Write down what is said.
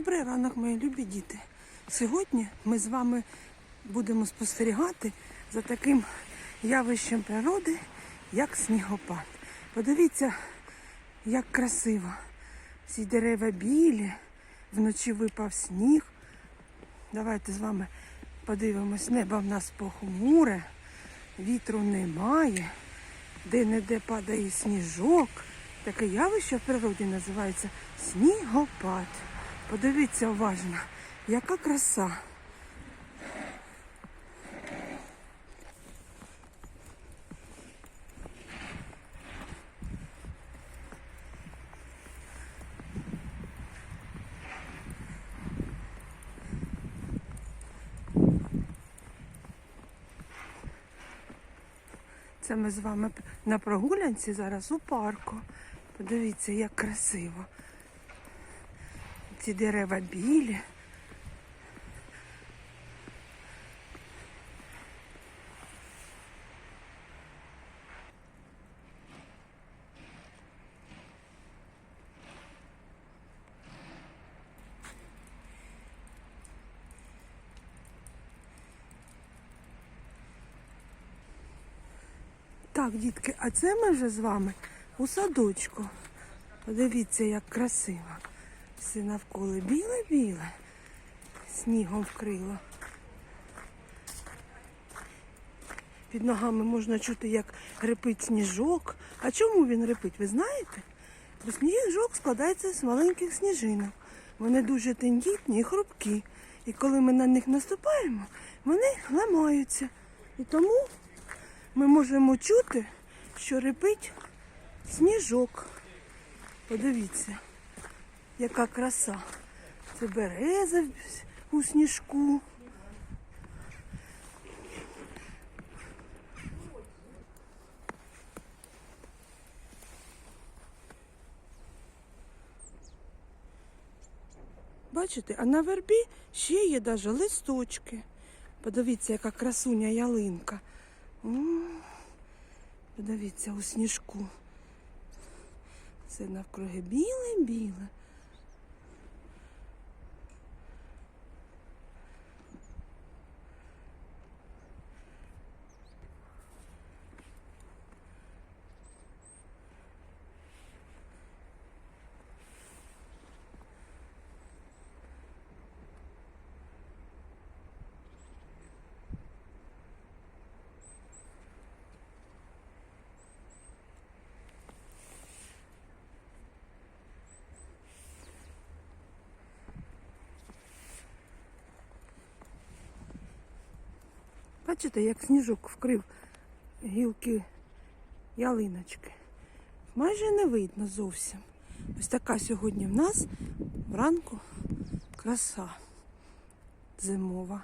Добрий ранок, мої любі діти. Сьогодні ми з вами будемо спостерігати за таким явищем природи, як снігопад. Подивіться, як красиво. Всі дерева білі, вночі випав сніг. Давайте з вами подивимось, небо в нас похмуре, вітру немає, де-не-де падає сніжок. Таке явище в природі називається снігопад. Подивіться уважно, яка краса. Це ми з вами на прогулянці зараз у парку. Подивіться, як красиво. Ці дерева білі. Так, дітки, а це ми вже з вами у садочку. Подивіться, як красиво. Все навколо біле-біле. Снігом вкрило. Під ногами можна чути, як репить сніжок. А чому він репить, ви знаєте? Бо сніжок складається з маленьких сніжинок. Вони дуже тендітні і хрупкі. І коли ми на них наступаємо, вони ламаються. І тому ми можемо чути, що репить сніжок. Подивіться, яка краса. Це береза у сніжку. Бачите, а на вербі ще є навіть листочки. Подивіться, яка красуня ялинка. Подивіться у сніжку. Це навкруги біле-біле. Бачите, як сніжок вкрив гілки ялиночки. Майже не видно зовсім. Ось така сьогодні в нас вранку краса зимова.